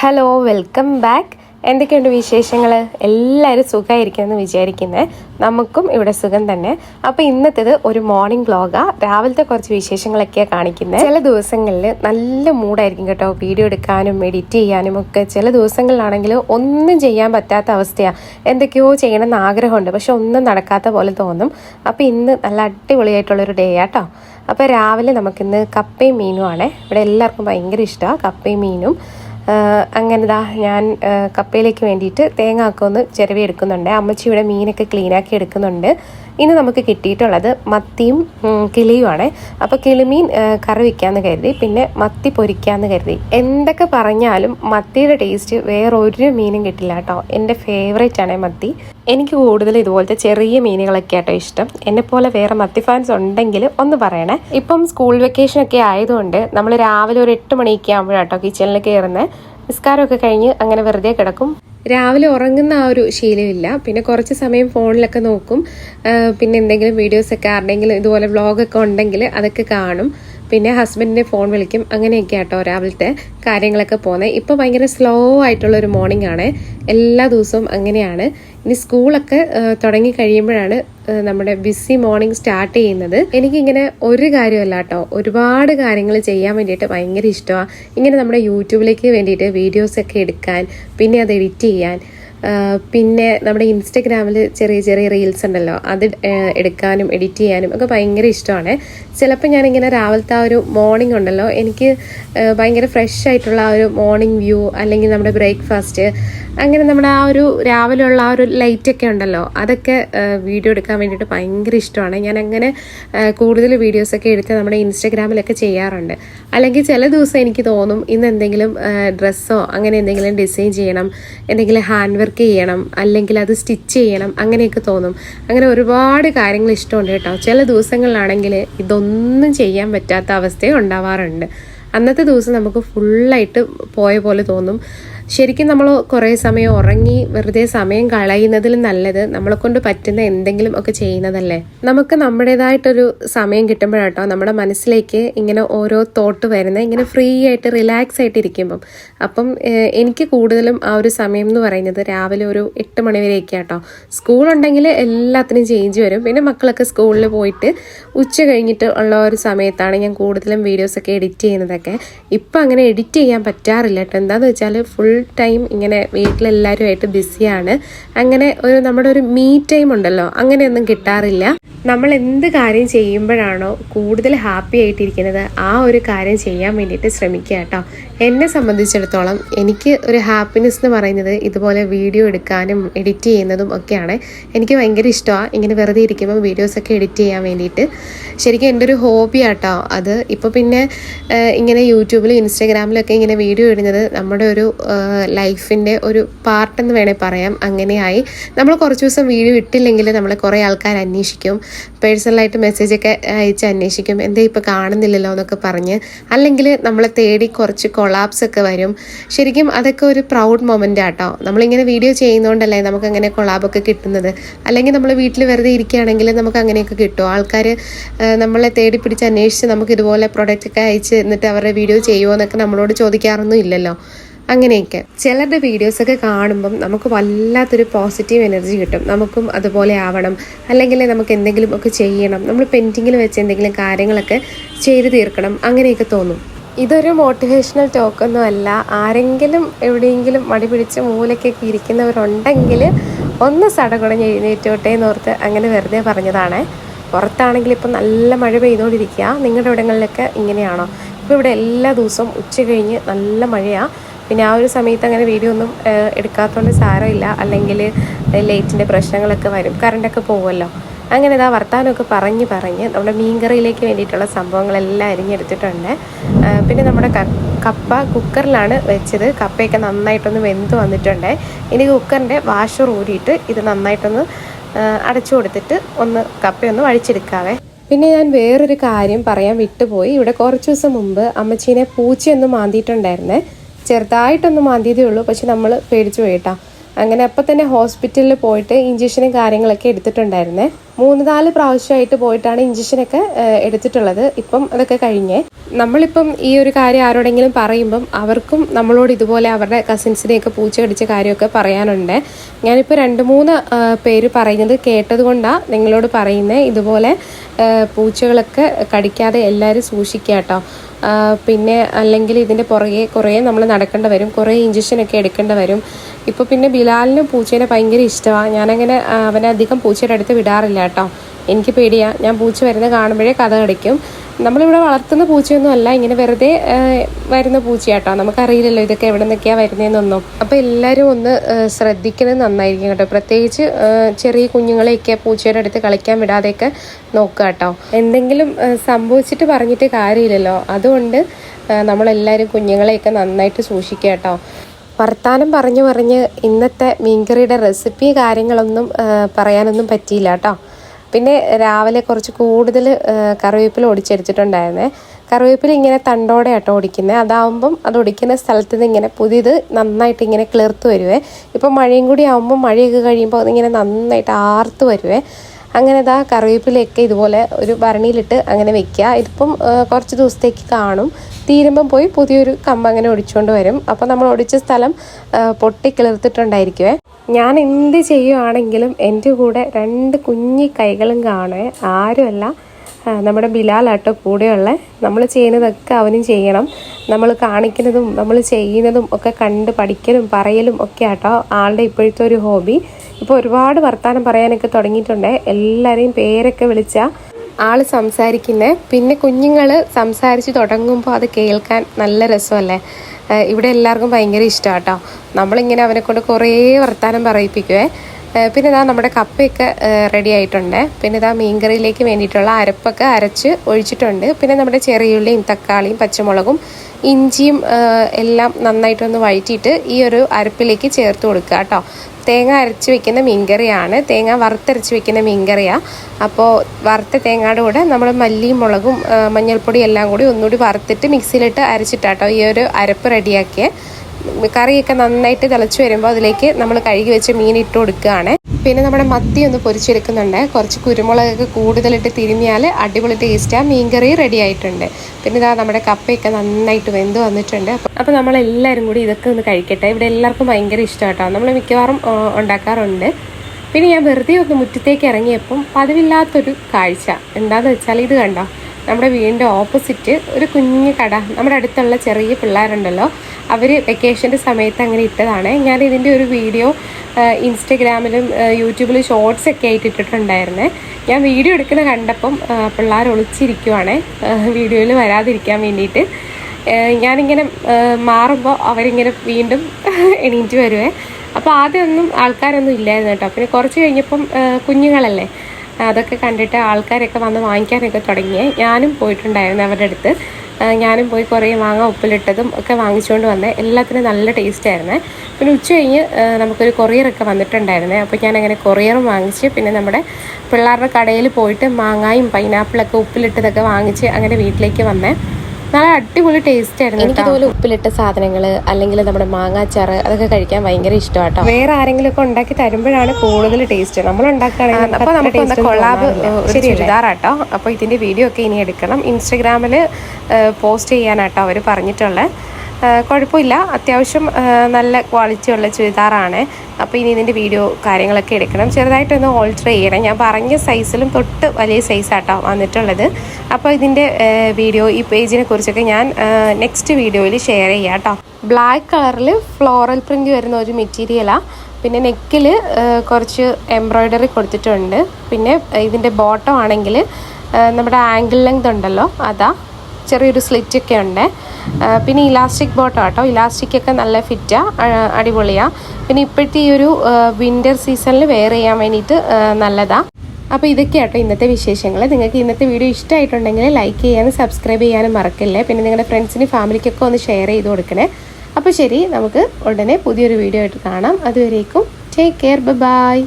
Hello welcome back എന്തൊക്കെയുണ്ട് വിശേഷങ്ങൾ എല്ലാവരും സുഖമായിരിക്കുമെന്ന് വിചാരിക്കുന്നത് നമുക്കും ഇവിടെ സുഖം തന്നെ. അപ്പോൾ ഇന്നത്തേത് ഒരു മോർണിംഗ് വ്ളോഗാണ് രാവിലത്തെ കുറച്ച് വിശേഷങ്ങളൊക്കെയാണ് കാണിക്കുന്നത് ചില ദിവസങ്ങളിൽ നല്ല മൂഡായിരിക്കും കേട്ടോ. വീഡിയോ എടുക്കാനും എഡിറ്റ് ചെയ്യാനും ഒക്കെ. ചില ദിവസങ്ങളിലാണെങ്കിൽ ഒന്നും ചെയ്യാൻ പറ്റാത്ത അവസ്ഥയാണ് എന്തൊക്കെയോ ചെയ്യണമെന്ന് ആഗ്രഹമുണ്ട്. പക്ഷെ ഒന്നും നടക്കാത്ത പോലെ തോന്നും. അപ്പോൾ ഇന്ന് നല്ല അടിപൊളിയായിട്ടുള്ളൊരു ഡേ ആട്ടോ അപ്പോൾ രാവിലെ നമുക്കിന്ന് കപ്പയും മീനുമാണ്. ഇവിടെ എല്ലാവർക്കും ഭയങ്കര ഇഷ്ടമാണ് കപ്പയും മീനും. അങ്ങനെ ദാ ഞാൻ കപ്പയിലേക്ക് വേണ്ടിയിട്ട് തേങ്ങ ഒക്കെ ഒന്ന് ചിരവി എടുക്കുന്നുണ്ട്. അമ്മച്ചി ഇവിടെ മീനൊക്കെ ക്ലീനാക്കി എടുക്കുന്നുണ്ട്. ഇന്ന് നമുക്ക് കിട്ടിയിട്ടുള്ളത് മത്തിയും കിളിയുമാണ്. അപ്പോൾ കിളിമീൻ കറി വയ്ക്കാമെന്ന് കരുതി പിന്നെ മത്തി പൊരിക്കാമെന്ന് കരുതി. എന്തൊക്കെ പറഞ്ഞാലും മത്തിയുടെ ടേസ്റ്റ് വേറൊരു മീനും കിട്ടില്ല കേട്ടോ. എന്റെ ഫേവറേറ്റ് ആണ് മത്തി. എനിക്ക് കൂടുതൽ ഇതുപോലത്തെ ചെറിയ മീനുകളൊക്കെ ആട്ടോ ഇഷ്ടം. എന്നെ പോലെ വേറെ മത്തി ഫാൻസ് ഉണ്ടെങ്കിൽ ഒന്ന് പറയണേ. ഇപ്പം സ്കൂൾ വെക്കേഷൻ ഒക്കെ ആയതുകൊണ്ട് നമ്മൾ രാവിലെ ഒരു എട്ട് മണിയൊക്കെ ആകുമ്പോഴാട്ടോ കിച്ചണിൽ കയറുന്നത് നിസ്കാരമൊക്കെ കഴിഞ്ഞ് അങ്ങനെ വെറുതെ കിടക്കും. രാവിലെ ഉറങ്ങുന്ന ആ ഒരു ശീലമില്ല. പിന്നെ കുറച്ച് സമയം ഫോണിലൊക്കെ നോക്കും. പിന്നെ എന്തെങ്കിലും വീഡിയോസൊക്കെ ആരുടെങ്കിലും ഇതുപോലെ വ്ളോഗൊക്കെ ഉണ്ടെങ്കിൽ അതൊക്കെ കാണും. പിന്നെ ഹസ്ബൻഡിനെ ഫോൺ വിളിക്കും. അങ്ങനെയൊക്കെ ആട്ടോ രാവിലത്തെ കാര്യങ്ങളൊക്കെ പോകുന്നത് ഇപ്പോൾ ഭയങ്കര സ്ലോ ആയിട്ടുള്ള ഒരു മോർണിംഗ് ആണ്. എല്ലാ ദിവസവും അങ്ങനെയാണ്. ഇനി സ്കൂളൊക്കെ തുടങ്ങി കഴിയുമ്പോഴാണ് നമ്മുടെ ബിസി മോർണിംഗ് സ്റ്റാർട്ട് ചെയ്യുന്നത്. എനിക്കിങ്ങനെ ഒരു കാര്യമല്ല കേട്ടോ ഒരുപാട് കാര്യങ്ങൾ ചെയ്യാൻ വേണ്ടിയിട്ട് ഭയങ്കര ഇഷ്ടമാണ് ഇങ്ങനെ നമ്മുടെ യൂട്യൂബിലേക്ക് വേണ്ടിയിട്ട് വീഡിയോസൊക്കെ എടുക്കാൻ പിന്നെ അത് എഡിറ്റ് ചെയ്യാൻ. പിന്നെ നമ്മുടെ ഇൻസ്റ്റഗ്രാമിൽ ചെറിയ ചെറിയ റീൽസ് ഉണ്ടല്ലോ. അത് എടുക്കാനും എഡിറ്റ് ചെയ്യാനും ഒക്കെ ഭയങ്കര ഇഷ്ടമാണ്. ചിലപ്പോൾ ഞാനിങ്ങനെ രാവിലത്തെ ആ ഒരു മോർണിംഗ് ഉണ്ടല്ലോ. എനിക്ക് ഭയങ്കര ഫ്രഷ് ആയിട്ടുള്ള ആ ഒരു മോർണിംഗ് വ്യൂ അല്ലെങ്കിൽ നമ്മുടെ ബ്രേക്ക്ഫാസ്റ്റ് അങ്ങനെ നമ്മുടെ ആ ഒരു രാവിലെ ഉള്ള ആ ഒരു ലൈറ്റ് ഒക്കെ ഉണ്ടല്ലോ. അതൊക്കെ വീഡിയോ എടുക്കാൻ വേണ്ടിയിട്ട് ഭയങ്കര ഇഷ്ടമാണ്. ഞാൻ അങ്ങനെ കൂടുതൽ വീഡിയോസൊക്കെ എടുത്ത് നമ്മുടെ ഇൻസ്റ്റഗ്രാമിലൊക്കെ ചെയ്യാറുണ്ട്. അല്ലെങ്കിൽ ചില ദിവസം എനിക്ക് തോന്നും ഇന്ന് എന്തെങ്കിലും ഡ്രസ്സോ അങ്ങനെ എന്തെങ്കിലും ഡിസൈൻ ചെയ്യണം. എന്തെങ്കിലും ഹാൻഡ് വർക്ക് ചെയ്യണം അല്ലെങ്കിൽ അത് സ്റ്റിച്ച് ചെയ്യണം അങ്ങനെയൊക്കെ തോന്നും. അങ്ങനെ ഒരുപാട് കാര്യങ്ങൾ ഇഷ്ടമുണ്ട് കേട്ടോ. ചില ദിവസങ്ങളിലാണെങ്കിൽ ഇതൊന്നും ചെയ്യാൻ പറ്റാത്ത അവസ്ഥയും ഉണ്ടാവാറുണ്ട്. അന്നത്തെ ദിവസം നമുക്ക് ഫുള്ളായിട്ട് പോയ പോലെ തോന്നും. ശരിക്കും നമ്മൾ കുറേ സമയം ഉറങ്ങി വെറുതെ സമയം കളയുന്നതിൽ നല്ലത് നമ്മളെ കൊണ്ട് പറ്റുന്ന എന്തെങ്കിലും ഒക്കെ ചെയ്യുന്നതല്ലേ. നമുക്ക് നമ്മുടേതായിട്ടൊരു സമയം കിട്ടുമ്പോഴാട്ടോ നമ്മുടെ മനസ്സിലേക്ക് ഇങ്ങനെ ഓരോ തോട്ട് വരുന്നത്. ഇങ്ങനെ ഫ്രീ ആയിട്ട് റിലാക്സ് ആയിട്ട് ഇരിക്കുമ്പം. അപ്പം എനിക്ക് കൂടുതലും ആ ഒരു സമയം എന്ന് പറയുന്നത് രാവിലെ ഒരു എട്ട് മണിവരെയൊക്കെ ആട്ടോ സ്കൂളുണ്ടെങ്കിൽ എല്ലാത്തിനും ചേഞ്ച് വരും. പിന്നെ മക്കളൊക്കെ സ്കൂളിൽ പോയിട്ട് ഉച്ച കഴിഞ്ഞിട്ട് ഉള്ള ഒരു സമയത്താണ് ഞാൻ കൂടുതലും വീഡിയോസൊക്കെ എഡിറ്റ് ചെയ്യുന്നതൊക്കെ. ഇപ്പം അങ്ങനെ എഡിറ്റ് ചെയ്യാൻ പറ്റാറില്ല കേട്ടോ എന്താണെന്ന് വെച്ചാൽ ഫുൾ ടൈം ഇങ്ങനെ വീട്ടിലെല്ലാവരുമായിട്ട് ബിസിയാണ് അങ്ങനെ ഒരു നമ്മുടെ ഒരു മീ ടൈം ഉണ്ടല്ലോ അങ്ങനെയൊന്നും കിട്ടാറില്ല. നമ്മൾ എന്ത് കാര്യം ചെയ്യുമ്പോഴാണോ കൂടുതൽ ഹാപ്പി ആയിട്ടിരിക്കുന്നത് ആ ഒരു കാര്യം ചെയ്യാൻ വേണ്ടിയിട്ട് ശ്രമിക്കുക കേട്ടോ. എന്നെ സംബന്ധിച്ചിടത്തോളം എനിക്ക് ഒരു ഹാപ്പിനെസ് എന്ന് പറയുന്നത് ഇതുപോലെ വീഡിയോ എടുക്കാനും എഡിറ്റ് ചെയ്യുന്നതും ഒക്കെയാണ്. എനിക്ക് ഭയങ്കര ഇഷ്ടമാണ് ഇങ്ങനെ വെറുതെ ഇരിക്കുമ്പോൾ വീഡിയോസൊക്കെ എഡിറ്റ് ചെയ്യാൻ വേണ്ടിയിട്ട്. ശരിക്കും എന്റെ ഒരു ഹോബി ആട്ടോ അത്. ഇപ്പോൾ പിന്നെ ഇങ്ങനെ യൂട്യൂബിലും ഇൻസ്റ്റാഗ്രാമിലൊക്കെ ഇങ്ങനെ വീഡിയോ ഇടുന്നത് നമ്മുടെ ഒരു ലൈഫിന്റെ ഒരു പാർട്ടെന്ന് വേണേൽ പറയാം. അങ്ങനെയായി. നമ്മൾ കുറച്ച് ദിവസം വീഡിയോ ഇട്ടില്ലെങ്കിൽ നമ്മളെ കുറേ ആൾക്കാർ അന്വേഷിക്കും. പേഴ്സണലായിട്ട് മെസ്സേജൊക്കെ അയച്ച് അന്വേഷിക്കും. എന്തേ ഇപ്പോൾ കാണുന്നില്ലല്ലോ എന്നൊക്കെ പറഞ്ഞ്. അല്ലെങ്കിൽ നമ്മളെ തേടി കുറച്ച് കൊളാപ്സ് ഒക്കെ വരും. ശരിക്കും അതൊക്കെ ഒരു പ്രൗഡ് മൊമെന്റ് ആട്ടോ. നമ്മളിങ്ങനെ വീഡിയോ ചെയ്യുന്നതുകൊണ്ടല്ലേ നമുക്ക് അങ്ങനെ കൊളാബൊക്കെ കിട്ടുന്നത്. അല്ലെങ്കിൽ നമ്മൾ വീട്ടിൽ വെറുതെ ഇരിക്കുകയാണെങ്കിൽ നമുക്ക് അങ്ങനെയൊക്കെ കിട്ടും. ആൾക്കാർ നമ്മളെ തേടി പിടിച്ച് അന്വേഷിച്ച് നമുക്ക് ഇതുപോലെ പ്രൊഡക്റ്റ് ഒക്കെ അയച്ച് എന്നിട്ട് അവരുടെ വീഡിയോ ചെയ്യുമോ എന്നൊക്കെ നമ്മളോട് ചോദിക്കാറൊന്നും ഇല്ലല്ലോ. അങ്ങനെയൊക്കെ. ചിലരുടെ വീഡിയോസൊക്കെ കാണുമ്പം നമുക്ക് വല്ലാത്തൊരു പോസിറ്റീവ് എനർജി കിട്ടും. നമുക്കും അതുപോലെ ആവണം. അല്ലെങ്കിൽ നമുക്ക് എന്തെങ്കിലും ഒക്കെ ചെയ്യണം. നമ്മൾ പെന്റിങ്ങിൽ വെച്ച് എന്തെങ്കിലും കാര്യങ്ങളൊക്കെ ചെയ്ത് തീർക്കണം. അങ്ങനെയൊക്കെ തോന്നും. ഇതൊരു മോട്ടിവേഷണൽ ടോക്കൊന്നും അല്ല. ആരെങ്കിലും എവിടെയെങ്കിലും മടി പിടിച്ച് മൂലക്കൊക്കെ ഇരിക്കുന്നവരുണ്ടെങ്കിൽ ഒന്ന് സടകുടഞ്ഞ് എഴുന്നേറ്റോട്ടെ എന്ന് ഓർത്ത് അങ്ങനെ വെറുതെ പറഞ്ഞതാണ്. പുറത്താണെങ്കിൽ ഇപ്പം നല്ല മഴ പെയ്തുകൊണ്ടിരിക്കുക നിങ്ങളുടെ ഇവിടങ്ങളിലൊക്കെ ഇങ്ങനെയാണോ? ഇപ്പോൾ ഇവിടെ എല്ലാ ദിവസവും ഉച്ച കഴിഞ്ഞ് നല്ല മഴയാണ് പിന്നെ ആ ഒരു സമയത്ത് അങ്ങനെ വീഡിയോ ഒന്നും എടുക്കാത്തതുകൊണ്ട് സാരമില്ല. അല്ലെങ്കിൽ ലൈറ്റിന്റെ പ്രശ്നങ്ങളൊക്കെ വരും. കറണ്ടൊക്കെ പോകുമല്ലോ അങ്ങനെ ഇതാ വർത്താനമൊക്കെ പറഞ്ഞ് പറഞ്ഞ് നമ്മുടെ മീൻകറിയിലേക്ക് വേണ്ടിയിട്ടുള്ള സംഭവങ്ങളെല്ലാം അരിഞ്ഞെടുത്തിട്ടുണ്ട്. പിന്നെ നമ്മുടെ കപ്പ കുക്കറിലാണ് വെച്ചത്. കപ്പയൊക്കെ നന്നായിട്ടൊന്ന് വെന്ത് വന്നിട്ടുണ്ട്. ഇനി കുക്കറിന്റെ വാഷർ ഊരിയിട്ട് ഇത് നന്നായിട്ടൊന്ന് അടച്ചു കൊടുത്തിട്ട് ഒന്ന് കപ്പയൊന്ന് വഴിച്ചെടുക്കാവേ. പിന്നെ ഞാൻ വേറൊരു കാര്യം പറയാൻ വിട്ടുപോയി. ഇവിടെ കുറച്ച് ദിവസം മുമ്പ് അമ്മച്ചീനെ പൂച്ചയൊന്ന് മാന്തിയിട്ടുണ്ടായിരുന്നേ. ചെറുതായിട്ടൊന്ന് മാന്തിയതേ ഉള്ളൂ. പക്ഷെ നമ്മൾ പേടിച്ചു പോയിട്ടാ അങ്ങനെ അപ്പം തന്നെ ഹോസ്പിറ്റലിൽ പോയിട്ട് ഇഞ്ചക്ഷനും കാര്യങ്ങളൊക്കെ എടുത്തിട്ടുണ്ടായിരുന്നേ. മൂന്ന് നാല് പ്രാവശ്യമായിട്ട് പോയിട്ടാണ് ഇഞ്ചക്ഷനൊക്കെ എടുത്തിട്ടുള്ളത്. ഇപ്പം അതൊക്കെ കഴിഞ്ഞേ. നമ്മളിപ്പം ഈ ഒരു കാര്യം ആരോടെങ്കിലും പറയുമ്പം അവർക്കും നമ്മളോട് ഇതുപോലെ അവരുടെ കസിൻസിനെയൊക്കെ പൂച്ച കടിച്ച കാര്യമൊക്കെ പറയാനുണ്ട്. ഞാനിപ്പോൾ രണ്ട് മൂന്ന് പേര് പറയുന്നത് കേട്ടതുകൊണ്ടാണ് നിങ്ങളോട് പറയുന്നത് ഇതുപോലെ പൂച്ചകളൊക്കെ കടിക്കാതെ എല്ലാവരും സൂക്ഷിക്കുക കേട്ടോ പിന്നെ അല്ലെങ്കിൽ ഇതിന്റെ പുറകെ കുറേ നമ്മൾ നടക്കേണ്ട വരും. കുറേ ഇഞ്ചക്ഷനൊക്കെ എടുക്കേണ്ട വരും. ഇപ്പോൾ പിന്നെ ബിലാലിന് പൂച്ചേനെ ഭയങ്കര ഇഷ്ടമാണ് ഞാനങ്ങനെ അവനെ അധികം പൂച്ചയുടെ അടുത്ത് വിടാറില്ല കേട്ടോ. എനിക്ക് പേടിയാണ് ഞാൻ പൂച്ച വരുന്ന കാണുമ്പോഴേ കഥ കടിക്കും നമ്മളിവിടെ വളർത്തുന്ന പൂച്ചയൊന്നും അല്ല. ഇങ്ങനെ വെറുതെ വരുന്ന പൂച്ചയാട്ടോ. നമുക്കറിയില്ലല്ലോ ഇതൊക്കെ എവിടെ നിന്നൊക്കെയാണ് വരുന്നതെന്നൊന്നും അപ്പോൾ എല്ലാവരും ഒന്ന് ശ്രദ്ധിക്കുന്നത് നന്നായിരിക്കും കേട്ടോ. പ്രത്യേകിച്ച് ചെറിയ കുഞ്ഞുങ്ങളെയൊക്കെ പൂച്ചയുടെ അടുത്ത് കളിക്കാൻ വിടാതെയൊക്കെ നോക്കുക കേട്ടോ. എന്തെങ്കിലും സംഭവിച്ചിട്ട് പറഞ്ഞിട്ട് കാര്യമില്ലല്ലോ. അതുകൊണ്ട് നമ്മളെല്ലാവരും കുഞ്ഞുങ്ങളെയൊക്കെ നന്നായിട്ട് സൂക്ഷിക്കുക കേട്ടോ. വർത്താനം പറഞ്ഞു പറഞ്ഞ് ഇന്നത്തെ മീൻകറിയുടെ റെസിപ്പി കാര്യങ്ങളൊന്നും പറയാനൊന്നും പറ്റിയില്ല കേട്ടോ. പിന്നെ രാവിലെ കുറച്ച് കൂടുതൽ കറിവേപ്പില ഒടിച്ചെടുത്തിട്ടുണ്ടായിരുന്നേ. കറിവേപ്പില ഇങ്ങനെ തണ്ടോടെ ആട്ടോ ഒടിക്കുന്നത് അതാവുമ്പം അത് ഒടിക്കുന്ന സ്ഥലത്ത് നിന്ന് ഇങ്ങനെ പുതിയത് നന്നായിട്ട് ഇങ്ങനെ കിളിർത്ത് വരുവേ. ഇപ്പം മഴയും കൂടി ആവുമ്പോൾ മഴയൊക്കെ കഴിയുമ്പോൾ അതിങ്ങനെ നന്നായിട്ട് ആർത്ത് വരുവേ. അങ്ങനെ ഇതാ കറിവേപ്പിലയൊക്കെ ഇതുപോലെ ഒരു ഭരണിയിലിട്ട് അങ്ങനെ വെക്കുക ഇതിപ്പം കുറച്ച് ദിവസത്തേക്ക് കാണും. തീരുമ്പം പോയി പുതിയൊരു കമ്പ് അങ്ങനെ ഒടിച്ചുകൊണ്ട് വരും. അപ്പോൾ നമ്മൾ ഒടിച്ച സ്ഥലം ആ, പൊട്ടി കിളിർത്തിട്ടുണ്ടായിരിക്കുവേ. ഞാൻ എന്ത് ചെയ്യുവാണെങ്കിലും എന്റെ കൂടെ രണ്ട് കുഞ്ഞി കൈകളും കാണുവേ. ആരുമല്ല. നമ്മുടെ ബിലാലാട്ടോ കൂടെയുള്ള നമ്മൾ ചെയ്യുന്നതൊക്കെ അവനും ചെയ്യണം. നമ്മൾ കാണിക്കുന്നതും നമ്മൾ ചെയ്യുന്നതും ഒക്കെ കണ്ട് പഠിക്കലും പറയലും ഒക്കെ ആട്ടോ ആളുടെ ഇപ്പോഴത്തെ ഒരു ഹോബി. ഇപ്പോൾ ഒരുപാട് വർത്തമാനം പറയാനൊക്കെ തുടങ്ങിയിട്ടുണ്ട്. എല്ലാവരെയും പേരൊക്കെ വിളിച്ചാൽ ആൾ സംസാരിക്കുന്നത് പിന്നെ കുഞ്ഞുങ്ങൾ സംസാരിച്ച് തുടങ്ങുമ്പോൾ അത് കേൾക്കാൻ നല്ല രസമല്ലേ? ഇവിടെ എല്ലാവർക്കും ഭയങ്കര ഇഷ്ടമാണ് കേട്ടോ നമ്മളിങ്ങനെ അവനെക്കൊണ്ട് കുറേ വർത്തമാനം പറയിപ്പിക്കുവേ. പിന്നെ ഇതാ നമ്മുടെ കപ്പയൊക്കെ റെഡി ആയിട്ടുണ്ട്. പിന്നെ ഇതാ മീൻകറിയിലേക്ക് വേണ്ടിയിട്ടുള്ള അരപ്പൊക്കെ അരച്ച് ഒഴിച്ചിട്ടുണ്ട്. പിന്നെ നമ്മുടെ ചെറിയുള്ളിയും തക്കാളിയും പച്ചമുളകും ഇഞ്ചിയും എല്ലാം നന്നായിട്ടൊന്ന് വഴറ്റിയിട്ട് ഈ ഒരു അരപ്പിലേക്ക് ചേർത്ത് കൊടുക്കുക കേട്ടോ. തേങ്ങ അരച്ച് വെക്കുന്ന മീൻകറിയാണ്. തേങ്ങ വറുത്തരച്ച് വെക്കുന്ന മീൻകറിയാണ് അപ്പോൾ വറുത്ത തേങ്ങയുടെ കൂടെ നമ്മൾ മല്ലിയും മുളകും മഞ്ഞൾപ്പൊടി എല്ലാം കൂടി ഒന്നുകൂടി വറുത്തിട്ട് മിക്സിയിലിട്ട് അരച്ചിട്ടാട്ടോ ഈ ഒരു അരപ്പ് റെഡിയാക്കിയ കറിയൊക്കെ നന്നായിട്ട് തിളച്ച് വരുമ്പോൾ അതിലേക്ക് നമ്മൾ കഴുകി വെച്ച് മീൻ ഇട്ട് കൊടുക്കുകയാണ്. പിന്നെ നമ്മുടെ മത്തി ഒന്ന് പൊരിച്ചെടുക്കുന്നുണ്ട്. കുറച്ച് കുരുമുളകൊക്കെ കൂടുതലിട്ട് തിരിഞ്ഞാൽ അടിപൊളി ടേസ്റ്റാണ് മീൻകറി റെഡി ആയിട്ടുണ്ട്. പിന്നെ ഇതാ നമ്മുടെ കപ്പയൊക്കെ നന്നായിട്ട് വെന്ത് വന്നിട്ടുണ്ട്. അപ്പോൾ നമ്മളെല്ലാവരും കൂടി ഇതൊക്കെ ഒന്ന് കഴിക്കട്ടെ. ഇവിടെ എല്ലാവർക്കും ഭയങ്കര ഇഷ്ടമാട്ടോ. നമ്മൾ മിക്കവാറും ഉണ്ടാക്കാറുണ്ട്. പിന്നെ ഞാൻ വെറുതെ ഒന്ന് മുറ്റത്തേക്ക് ഇറങ്ങിയപ്പം പതിവില്ലാത്തൊരു കാഴ്ച. എന്താണെന്ന് വെച്ചാൽ ഇത് കണ്ടോ? നമ്മുടെ വീടിന്റെ ഓപ്പോസിറ്റ് ഒരു കുഞ്ഞു കട. നമ്മുടെ അടുത്തുള്ള ചെറിയ പിള്ളേരുണ്ടല്ലോ. അവർ വെക്കേഷന്റെ സമയത്ത് അങ്ങനെ ഇട്ടതാണ്. ഞാൻ ഇതിന്റെ ഒരു വീഡിയോ ഇൻസ്റ്റഗ്രാമിലും യൂട്യൂബിലും ഷോർട്സ് ഒക്കെ ആയിട്ട് ഇട്ടിട്ടുണ്ടായിരുന്നേ. ഞാൻ വീഡിയോ എടുക്കുന്ന കണ്ടപ്പം പിള്ളേർ ഒളിച്ചിരിക്കുവാണേ. വീഡിയോയിൽ വരാതിരിക്കാൻ വേണ്ടിയിട്ട്. ഞാനിങ്ങനെ മാറുമ്പോൾ അവരിങ്ങനെ വീണ്ടും എണീറ്റ് വരുവേ. അപ്പോൾ ആദ്യമൊന്നും ആൾക്കാരൊന്നും ഇല്ലായിരുന്നു കേട്ടോ. പിന്നെ കുറച്ച് കഴിഞ്ഞപ്പം കുഞ്ഞുങ്ങളല്ലേ അതൊക്കെ കണ്ടിട്ട് ആൾക്കാരൊക്കെ വന്ന് വാങ്ങിക്കാനൊക്കെ തുടങ്ങിയേ. ഞാനും പോയിട്ടുണ്ടായിരുന്നു അവരുടെ അടുത്ത്. ഞാനും പോയി കുറേ മാങ്ങ ഉപ്പിലിട്ടതും ഒക്കെ വാങ്ങിച്ചുകൊണ്ട് വന്നേ. എല്ലാത്തിനും നല്ല ടേസ്റ്റ് ആയിരുന്നു. പിന്നെ ഉച്ച കഴിഞ്ഞ് നമുക്കൊരു കൊറിയറൊക്കെ വന്നിട്ടുണ്ടായിരുന്നേ. അപ്പോൾ ഞാൻ അങ്ങനെ കൊറിയറും വാങ്ങിച്ച് പിന്നെ നമ്മുടെ പിള്ളേരുടെ കടയിൽ പോയിട്ട് മാങ്ങായും പൈനാപ്പിളൊക്കെ ഉപ്പിലിട്ടതൊക്കെ വാങ്ങിച്ച് അങ്ങനെ വീട്ടിലേക്ക് വന്നേ. നല്ല അടിപൊളി ടേസ്റ്റ് ആയിരുന്നു എനിക്കിതുപോലെ ഉപ്പിലിട്ട സാധനങ്ങൾ അല്ലെങ്കിൽ നമ്മുടെ മാങ്ങാച്ചാറ് അതൊക്കെ കഴിക്കാൻ ഭയങ്കര ഇഷ്ടമാട്ടോ. വേറെ ആരെങ്കിലും ഒക്കെ ഉണ്ടാക്കി തരുമ്പോഴാണ് കൂടുതൽ ടേസ്റ്റ് നമ്മൾ ഉണ്ടാക്കുകയാണെങ്കിൽ അപ്പോൾ നമുക്ക് കൊള്ളാബ് ചുരിദാറാട്ടോ. അപ്പോൾ ഇതിന്റെ വീഡിയോ ഒക്കെ ഇനി എടുക്കണം. ഇൻസ്റ്റഗ്രാമിൽ പോസ്റ്റ് ചെയ്യാനാട്ടോ അവർ പറഞ്ഞിട്ടുള്ളത് കുഴപ്പമില്ല. അത്യാവശ്യം നല്ല ക്വാളിറ്റിയുള്ള ചുരിദാറാണ്. അപ്പോൾ ഇനി ഇതിന്റെ വീഡിയോ കാര്യങ്ങളൊക്കെ എടുക്കണം. ചെറുതായിട്ടൊന്ന് ഓൾട്ടർ ചെയ്യണം. ഞാൻ പറഞ്ഞ സൈസിലും തൊട്ട് വലിയ സൈസാട്ടോ വന്നിട്ടുള്ളത്. അപ്പോൾ ഇതിന്റെ വീഡിയോ ഈ പേജിനെ കുറിച്ചൊക്കെ ഞാൻ നെക്സ്റ്റ് വീഡിയോയിൽ ഷെയർ ചെയ്യാം കേട്ടോ ബ്ലാക്ക് കളറിൽ ഫ്ലോറൽ പ്രിന്റ് വരുന്ന ഒരു മെറ്റീരിയലാണ് പിന്നെ നെക്കിൽ കുറച്ച് എംബ്രോയ്ഡറി കൊടുത്തിട്ടുണ്ട്. പിന്നെ ഇതിന്റെ ബോട്ടം ആണെങ്കിൽ നമ്മുടെ ആംഗിൾ ലെങ്ത് ഉണ്ടല്ലോ അതാ. ചെറിയൊരു സ്ലിറ്റൊക്കെ ഉണ്ട്. പിന്നെ ഇലാസ്റ്റിക് ബോട്ടം കേട്ടോ ഇലാസ്റ്റിക് ഒക്കെ നല്ല ഫിറ്റാണ് അടിപൊളിയാണ് പിന്നെ ഇപ്പോഴത്തെ ഈ ഒരു വിന്റർ സീസണിൽ വെയർ ചെയ്യാൻ വേണ്ടിയിട്ട് നല്ലതാണ് അപ്പോൾ ഇതൊക്കെയാട്ടോ ഇന്നത്തെ വിശേഷങ്ങൾ നിങ്ങൾക്ക് ഇന്നത്തെ വീഡിയോ ഇഷ്ടമായിട്ടുണ്ടെങ്കിൽ ലൈക്ക് ചെയ്യാനും സബ്സ്ക്രൈബ് ചെയ്യാനും മറക്കില്ലേ. പിന്നെ നിങ്ങളുടെ ഫ്രണ്ട്സിനും ഫാമിലിക്കൊക്കെ ഒന്ന് ഷെയർ ചെയ്ത് കൊടുക്കണേ. അപ്പോൾ ശരി നമുക്ക് ഉടനെ പുതിയൊരു വീഡിയോ ആയിട്ട് കാണാം. അതുവരേക്കും ടേക്ക് കെയർ ബൈ